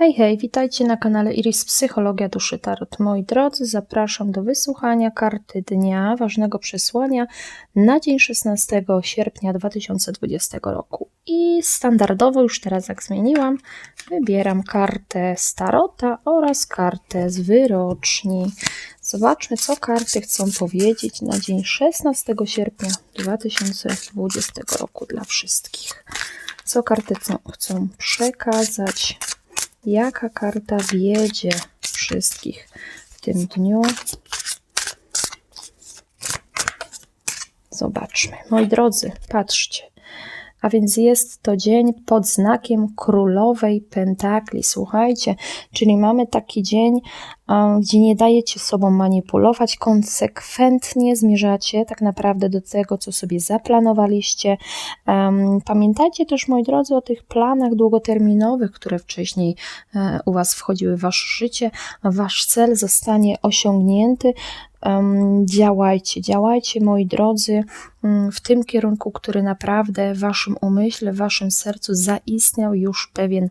Hej, hej, witajcie na kanale Iris Psychologia Duszy Tarot. Moi drodzy, zapraszam do wysłuchania karty dnia, ważnego przesłania na dzień 16 sierpnia 2020 roku. I standardowo, już teraz jak zmieniłam, wybieram kartę z Tarota oraz kartę z wyroczni. Zobaczmy, co karty chcą powiedzieć na dzień 16 sierpnia 2020 roku dla wszystkich. Co karty chcą, chcą przekazać jaka karta wiedzie wszystkich w tym dniu. Zobaczmy. Moi drodzy, patrzcie. A więc jest to dzień pod znakiem królowej pentakli. Słuchajcie, czyli mamy taki dzień, gdzie nie dajecie sobą manipulować, konsekwentnie zmierzacie tak naprawdę do tego, co sobie zaplanowaliście. Pamiętajcie też, moi drodzy, o tych planach długoterminowych, które wcześniej e, u Was wchodziły w Wasze życie. Wasz cel zostanie osiągnięty. Działajcie, działajcie, moi drodzy, mm, w tym kierunku, który naprawdę w Waszym umyśle, w Waszym sercu zaistniał już pewien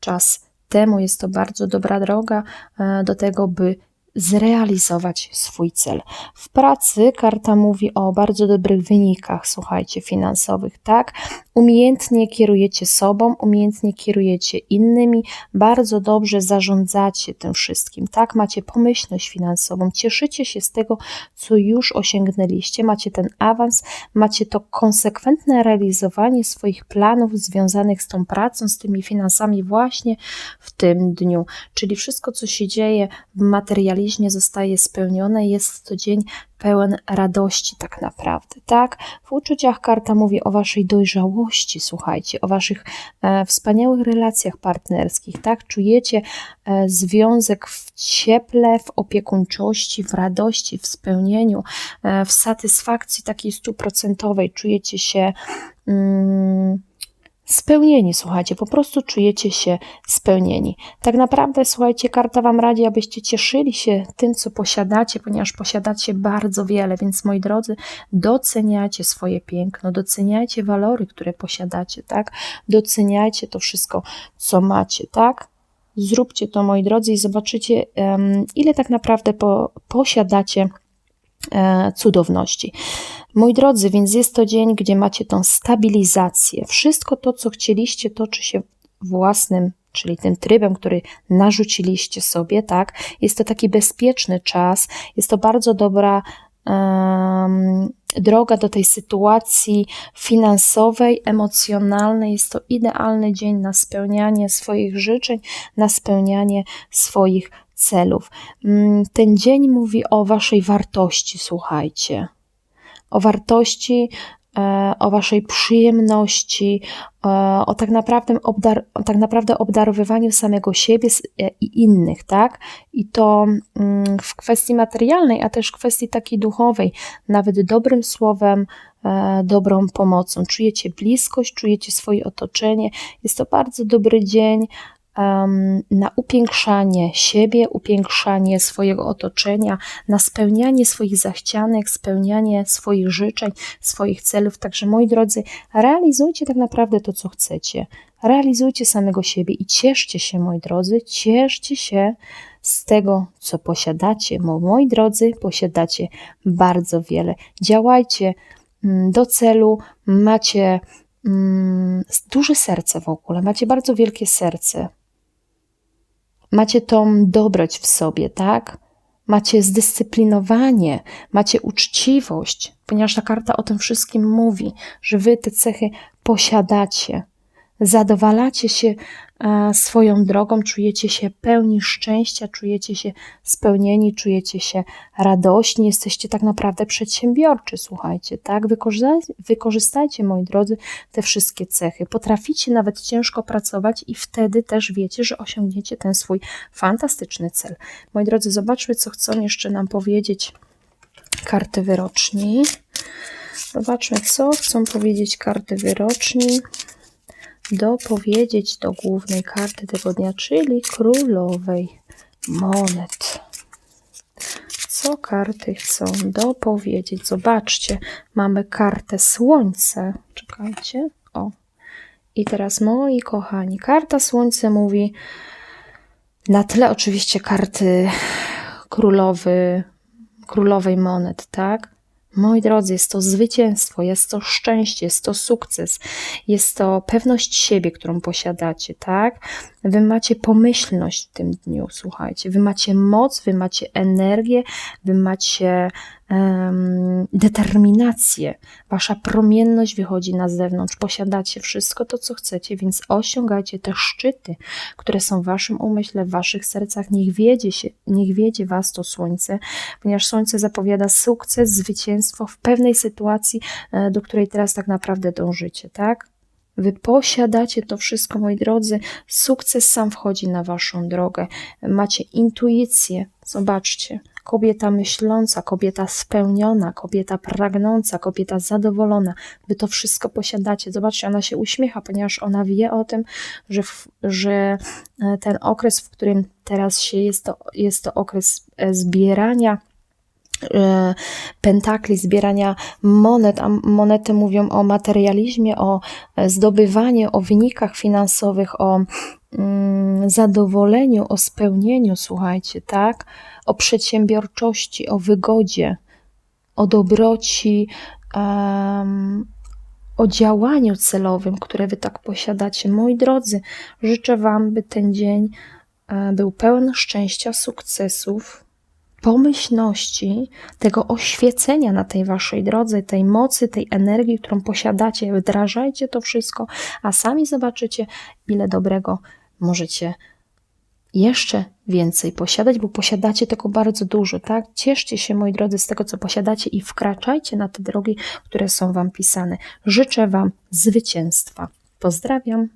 czas temu. Jest to bardzo dobra droga e, do tego, by zrealizować swój cel. W pracy karta mówi o bardzo dobrych wynikach, słuchajcie, finansowych, tak? Umiejętnie kierujecie sobą, umiejętnie kierujecie innymi, bardzo dobrze zarządzacie tym wszystkim, tak? Macie pomyślność finansową, cieszycie się z tego, co już osiągnęliście, macie ten awans, macie to konsekwentne realizowanie swoich planów związanych z tą pracą, z tymi finansami właśnie w tym dniu. Czyli wszystko, co się dzieje w materializmie zostaje spełnione, jest to dzień pełen radości tak naprawdę, tak? W uczuciach karta mówi o waszej dojrzałości, słuchajcie, o waszych e, wspaniałych relacjach partnerskich, tak? Czujecie e, związek w cieple, w opiekuńczości, w radości, w spełnieniu, e, w satysfakcji takiej stuprocentowej, czujecie się... Mm, spełnieni, słuchajcie, po prostu czujecie się spełnieni. Tak naprawdę, słuchajcie, karta Wam radzi, abyście cieszyli się tym, co posiadacie, ponieważ posiadacie bardzo wiele, więc moi drodzy, doceniajcie swoje piękno, doceniajcie walory, które posiadacie, tak? Doceniajcie to wszystko, co macie, tak? Zróbcie to, moi drodzy, i zobaczycie, ile tak naprawdę po, posiadacie E, cudowności. Moi drodzy, więc jest to dzień, gdzie macie tą stabilizację. Wszystko to, co chcieliście, toczy się własnym czyli tym trybem, który narzuciliście sobie, tak? Jest to taki bezpieczny czas, jest to bardzo dobra um, droga do tej sytuacji finansowej, emocjonalnej. Jest to idealny dzień na spełnianie swoich życzeń, na spełnianie swoich celów. Mm, ten dzień mówi o Waszej wartości, słuchajcie. O wartości, e, o Waszej przyjemności, e, o tak naprawdę, obdar tak naprawdę obdarowywaniu samego siebie e, i innych, tak? I to mm, w kwestii materialnej, a też w kwestii takiej duchowej, nawet dobrym słowem, dobrą pomocą. Czujecie bliskość, czujecie swoje otoczenie. Jest to bardzo dobry dzień na upiększanie siebie, upiększanie swojego otoczenia, na spełnianie swoich zachcianek, spełnianie swoich życzeń, swoich celów. Także moi drodzy, realizujcie tak naprawdę to, co chcecie. Realizujcie samego siebie i cieszcie się, moi drodzy, cieszcie się z tego, co posiadacie, bo moi drodzy, posiadacie bardzo wiele. Działajcie mm, do celu, macie mm, duże serce w ogóle, macie bardzo wielkie serce macie tą dobroć w sobie, tak? Macie zdyscyplinowanie, macie uczciwość, ponieważ ta karta o tym wszystkim mówi, że wy te cechy posiadacie zadowalacie się e, swoją drogą, czujecie się pełni szczęścia, czujecie się spełnieni, czujecie się radośni, jesteście tak naprawdę przedsiębiorczy, słuchajcie, tak? wykorzystajcie, moi drodzy, te wszystkie cechy. Potraficie nawet ciężko pracować i wtedy też wiecie, że osiągniecie ten swój fantastyczny cel. Moi drodzy, zobaczmy, co chcą jeszcze nam powiedzieć karty wyroczni. Zobaczmy, co chcą powiedzieć karty wyroczni dopowiedzieć do głównej karty tego dnia, czyli królowej monet. Co karty chcą dopowiedzieć? Zobaczcie, mamy kartę słońce. Czekajcie. O. I teraz moi kochani, karta słońce mówi Na tle oczywiście karty królowy, królowej monet, tak? Moi drodzy, jest to zwycięstwo, jest to szczęście, jest to sukces, jest to pewność siebie, którą posiadacie, tak? Wy macie pomyślność w tym dniu, słuchajcie. Wy macie moc, wy macie energię, wy macie determinację. Wasza promienność wychodzi na zewnątrz. Posiadacie wszystko to, co chcecie, więc osiągajcie te szczyty, które są w waszym umyśle, w waszych sercach. Niech wiedzie, się, niech wiedzie was to słońce, ponieważ słońce zapowiada sukces, zwycięstwo w pewnej sytuacji, e, do której teraz tak naprawdę dążycie, tak? Wy posiadacie to wszystko, moi drodzy. Sukces sam wchodzi na waszą drogę. Macie intuicję. Zobaczcie. Kobieta myśląca, kobieta spełniona, kobieta pragnąca, kobieta zadowolona. Wy to wszystko posiadacie. Zobaczcie, ona się uśmiecha, ponieważ ona wie o tym, że, że e, ten okres, w którym teraz się jest, to, jest to okres e, zbierania e, pentakli, zbierania monet, a monety mówią o materializmie, o zdobywaniu, o wynikach finansowych, o zadowoleniu, o spełnieniu, słuchajcie, tak? O przedsiębiorczości, o wygodzie, o dobroci, em, o działaniu celowym, które wy tak posiadacie. Moi drodzy, życzę wam, by ten dzień e, był pełen szczęścia, sukcesów, pomyślności, tego oświecenia na tej waszej drodze, tej mocy, tej energii, którą posiadacie. Wdrażajcie to wszystko, a sami zobaczycie, ile dobrego możecie jeszcze więcej posiadać, bo posiadacie tego bardzo dużo, tak? Cieszcie się, moi drodzy, z tego, co posiadacie i wkraczajcie na te drogi, które są wam pisane. Życzę wam zwycięstwa. Pozdrawiam.